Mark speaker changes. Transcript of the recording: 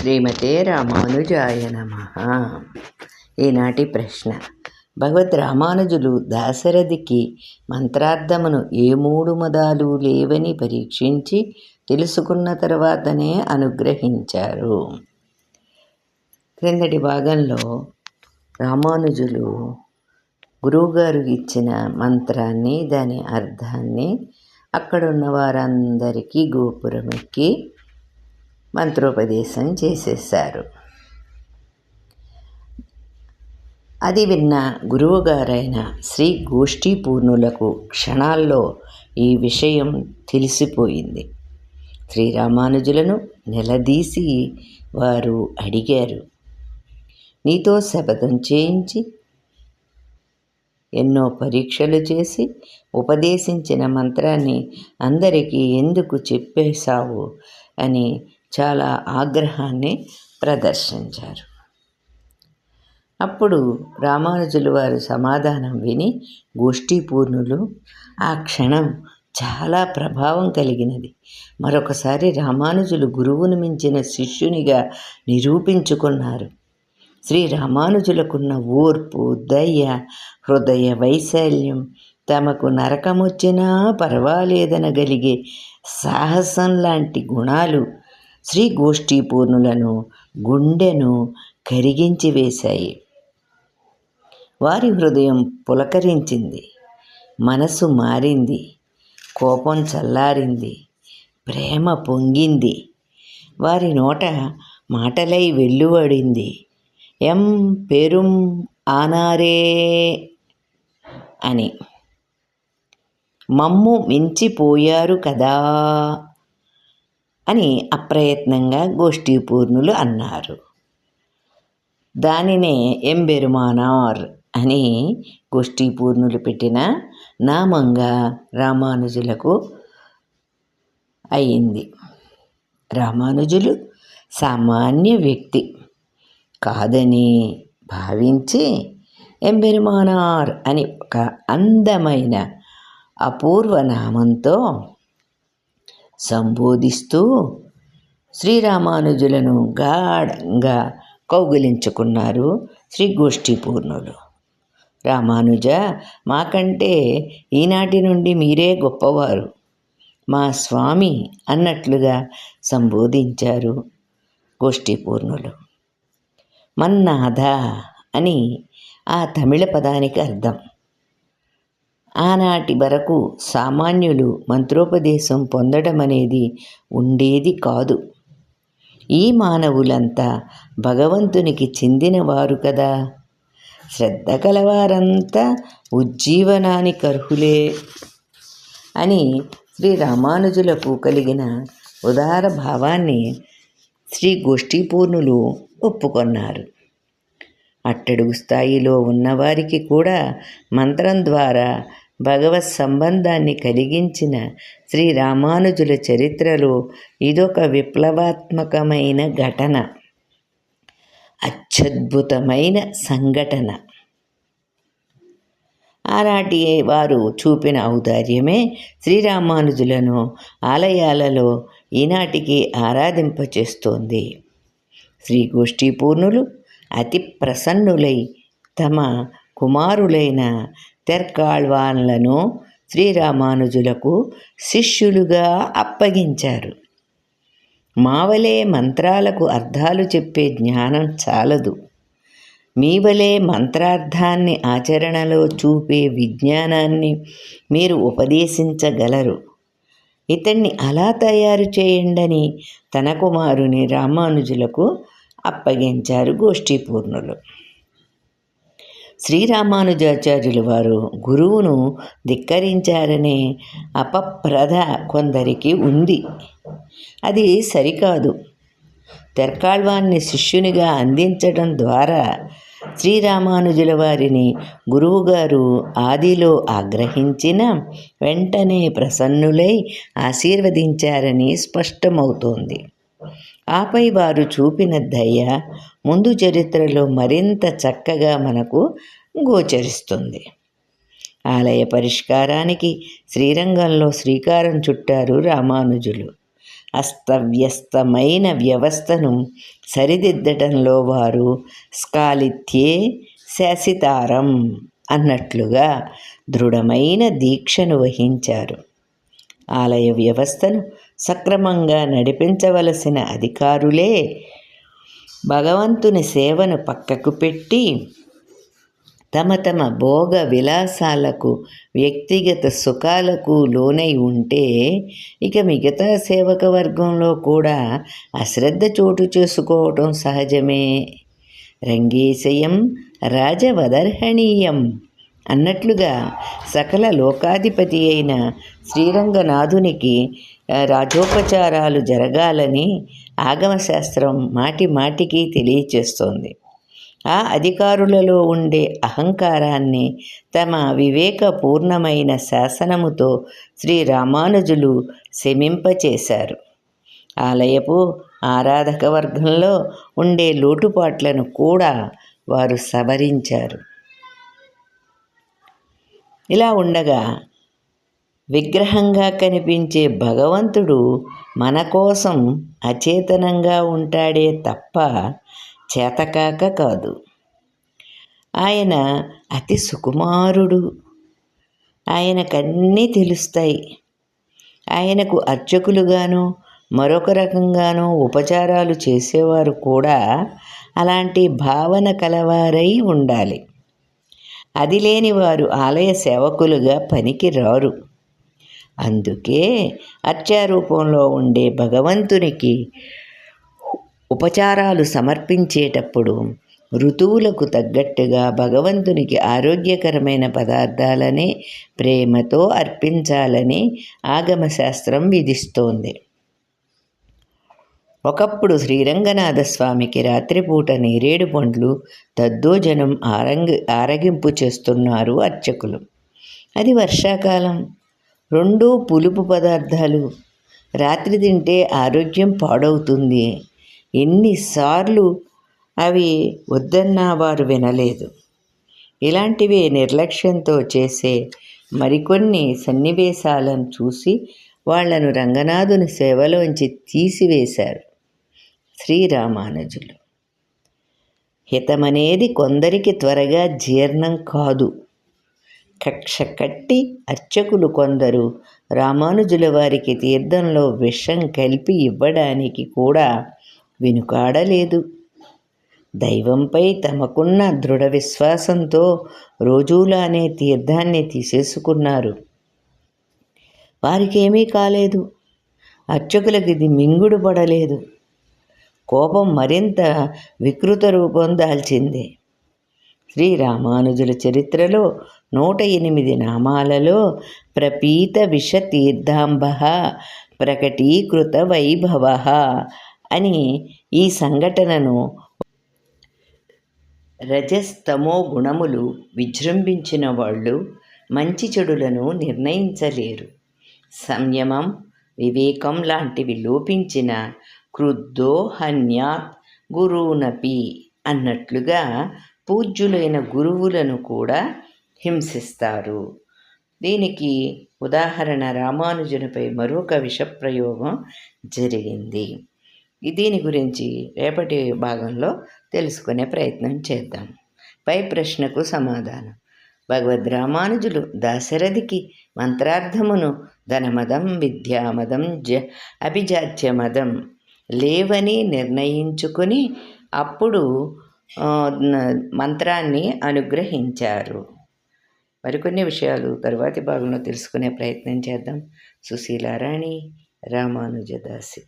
Speaker 1: శ్రీమతే రామానుజాయ నమ ఈనాటి ప్రశ్న. భగవద్ రామానుజులు దాశరథికి మంత్రార్థమును ఏ మూడు మదాలు లేవని పరీక్షించి తెలుసుకున్న తర్వాతనే అనుగ్రహించారు. క్రిందటి భాగంలో రామానుజులు గురువుగారు ఇచ్చిన మంత్రాన్ని దాని అర్థాన్ని అక్కడున్న వారందరికీ గోపురం ఎక్కి మంత్రోపదేశం చేసేశారు. అది విన్న గురువుగారైన శ్రీ గోష్ఠీ పూర్ణులకు క్షణాల్లో ఈ విషయం తెలిసిపోయింది. శ్రీరామానుజులను నిలదీసి వారు అడిగారు నీతో శపథం చేయించి ఎన్నో పరీక్షలు చేసి ఉపదేశించిన మంత్రాన్ని అందరికీ ఎందుకు చెప్పేశావు? అని చాలా ఆగ్రహాన్ని ప్రదర్శించారు. అప్పుడు రామానుజులు వారు సమాధానం విని గోష్ఠీపూర్ణులు ఆ క్షణం చాలా ప్రభావం కలిగినది. మరొకసారి రామానుజులు గురువును మించిన శిష్యునిగా నిరూపించుకున్నారు. శ్రీ రామానుజులకున్న ఓర్పు దయ హృదయ వైశాల్యం తమకు నరకమొచ్చినా పర్వాలేదనగలిగే సాహసం లాంటి గుణాలు శ్రీ గోష్ఠీ పూర్ణులను గుండెను కరిగించి వేశాయి. వారి హృదయం పులకరించింది. మనసు మారింది. కోపం చల్లారింది. ప్రేమ పొంగింది. వారి నోట మాటలై వెల్లువడింది. ఎం పెరుం ఆనారే అని. మమ్ము మించిపోయారు కదా. అని అప్రయత్నంగా గోష్ఠీపూర్ణులు అన్నారు. దానినే ఎంబెరుమానార్ అని గోష్ఠీపూర్ణులు పెట్టిన నామంగా రామానుజులకు అయింది. రామానుజులు సామాన్య వ్యక్తి కాదని భావించి ఎంబెరుమానార్ అని ఒక అందమైన అపూర్వ నామంతో సంబోధిస్తూ శ్రీరామానుజులను గాఢంగా కౌగిలించుకున్నారు శ్రీ గోష్ఠీపూర్ణులు రామానుజ మాకంటే ఈనాటి నుండి మీరే గొప్పవారు. మా స్వామి అన్నట్లుగా సంబోధించారు గోష్ఠీపూర్ణులు మన్నాథ అని ఆ తమిళ పదానికి అర్థం. ఆనాటి వరకు సామాన్యులు మంత్రోపదేశం పొందడం అనేది ఉండేది కాదు. ఈ మానవులంతా భగవంతునికి చెందినవారు కదా. శ్రద్ధ కలవారంతా ఉజ్జీవనానికి అర్హులే అని శ్రీ రామానుజులకు కలిగిన ఉదార భావాన్ని శ్రీ గోష్ఠీపూర్ణులు ఒప్పుకొన్నారు. అట్టడుగు స్థాయిలో ఉన్నవారికి కూడా మంత్రం ద్వారా భగవత్ సంబంధాన్ని కలిగించిన శ్రీ రామానుజుల చరిత్రలో ఇదొక విప్లవాత్మకమైన ఘటన. అత్యద్భుతమైన సంఘటన. ఆనాటి వారు చూపిన ఔదార్యమే శ్రీరామానుజులను ఆలయాలలో ఈనాటికి ఆరాధింపచేస్తోంది. శ్రీ గోష్ఠీపూర్ణులు అతి ప్రసన్నులై తమ కుమారులైన తెర్కాళ్వాన్లను శ్రీరామానుజులకు శిష్యులుగా అప్పగించారు. మావలే మంత్రాలకు అర్థాలు చెప్పే జ్ఞానం చాలదు. మీవలే మంత్రార్థాన్ని ఆచరణలో చూపే విజ్ఞానాన్ని మీరు ఉపదేశించగలరు. ఇతన్ని అలా తయారు చేయండని తన కుమారుని రామానుజులకు అప్పగించారు గోష్ఠీపూర్ణులు. శ్రీరామానుజాచార్యులు వారు గురువును ధిక్కరించారనే అపప్రధ కొందరికి ఉంది. అది సరికాదు. తెర్కాళ్వాన్ని శిష్యునిగా అందించడం ద్వారా శ్రీరామానుజుల వారిని గురువుగారు ఆదిలో ఆగ్రహించిన వెంటనే ప్రసన్నులై ఆశీర్వదించారని స్పష్టమవుతోంది. ఆపై వారు చూపిన దయ ముందు చరిత్రలో మరింత చక్కగా మనకు గోచరిస్తుంది. ఆలయ పరిష్కారానికి శ్రీరంగంలో శ్రీకారం చుట్టారు రామానుజులు. అస్తవ్యస్తమైన వ్యవస్థను సరిదిద్దటంలో వారు స్కాలిత్యే శాసితారం అన్నట్లుగా దృఢమైన దీక్షను వహించారు. ఆలయ వ్యవస్థను సక్రమంగా నడిపించవలసిన అధికారులే భగవంతుని సేవను పక్కకు పెట్టి తమ తమ భోగ విలాసాలకు వ్యక్తిగత సుఖాలకు లోనై ఉంటే ఇక మిగతా సేవక వర్గంలో కూడా అశ్రద్ధ చోటు చేసుకోవటం సహజమే. రంగేశయం రాజవదర్హణీయం అన్నట్లుగా సకల లోకాధిపతి అయిన శ్రీరంగనాథునికి రాజోపచారాలు జరగాలని ఆగమశాస్త్రం మాటి మాటికి తెలియచేస్తోంది. ఆ అధికారులలో ఉండే అహంకారాన్ని తమ వివేకపూర్ణమైన శాసనముతో శ్రీ రామానుజులు శమింపచేశారు. ఆలయపు ఆరాధక వర్గంలో ఉండే లోటుపాట్లను కూడా వారు సవరించారు. ఇలా ఉండగా విగ్రహంగా కనిపించే భగవంతుడు మన కోసం అచేతనంగా ఉంటాడే తప్ప చేతకాక కాదు. ఆయన అతి సుకుమారుడు. ఆయనకన్నీ తెలుస్తాయి. ఆయనకు అర్చకులుగాను మరొక రకంగానో ఉపచారాలు చేసేవారు కూడా అలాంటి భావన కలవారై ఉండాలి. అది లేని వారు ఆలయ సేవకులుగా పనికి రారు. అందుకే అర్చారూపంలో ఉండే భగవంతునికి ఉపచారాలు సమర్పించేటప్పుడు ఋతువులకు తగ్గట్టుగా భగవంతునికి ఆరోగ్యకరమైన పదార్థాలని ప్రేమతో అర్పించాలని ఆగమశాస్త్రం విధిస్తోంది. ఒకప్పుడు శ్రీరంగనాథ స్వామికి రాత్రిపూట నేరేడు పండ్లు దద్దోజనం ఆరంగి ఆరగింపు చేస్తున్నారు అర్చకులు. అది వర్షాకాలం. రెండు పులుపు పదార్థాలు. రాత్రి తింటే ఆరోగ్యం పాడవుతుంది. ఎన్నిసార్లు అవి వద్దన్నా వారు వినలేదు. ఇలాంటివే నిర్లక్ష్యంతో చేసే మరికొన్ని సన్నివేశాలను చూసి వాళ్ళను రంగనాథుని సేవలోంచి తీసివేశారు శ్రీరామానుజులు. హితమనేది కొందరికి త్వరగా జీర్ణం కాదు. కక్ష కట్టి అర్చకులు కొందరు రామానుజుల వారికి తీర్థంలో విషం కలిపి ఇవ్వడానికి కూడా వెనుకాడలేదు దైవంపై తమకున్న దృఢ విశ్వాసంతో రోజులానే తీర్థాన్ని తీసేసుకున్నారు. వారికేమీ కాలేదు. అర్చకులకు ఇది మింగుడు పడలేదు. కోపం మరింత వికృత రూపం దాల్చింది. శ్రీరామానుజుల చరిత్రలో నూట ఎనిమిది నామాలలో ప్రపీత విష తీర్థాంబ ప్రకటీకృత వైభవ అని ఈ సంఘటనను రజస్తమో గుణములు విజృంభించిన వాళ్ళు మంచి చెడులను నిర్ణయించలేరు. సంయమం వివేకం లాంటివి లోపించిన క్రుద్ధో హన్యాత్ గురువునపి అన్నట్లుగా పూజ్యులైన గురువులను కూడా హింసిస్తారు. దీనికి ఉదాహరణ రామానుజునిపై మరొక విషప్రయోగం జరిగింది. దీని గురించి రేపటి భాగంలో తెలుసుకునే ప్రయత్నం చేద్దాం. పై ప్రశ్నకు సమాధానం. భగవద్ రామానుజులు దాశరథికి మంత్రార్థమును ధనమదం విద్యామదం జ అభిజాత్యమదం లేవని నిర్ణయించుకుని అప్పుడు మంత్రాన్ని అనుగ్రహించారు. మరికొన్ని విషయాలు తరువాతి భాగంలో తెలుసుకునే ప్రయత్నం చేద్దాం. సుశీలారాణి రామానుజదాసి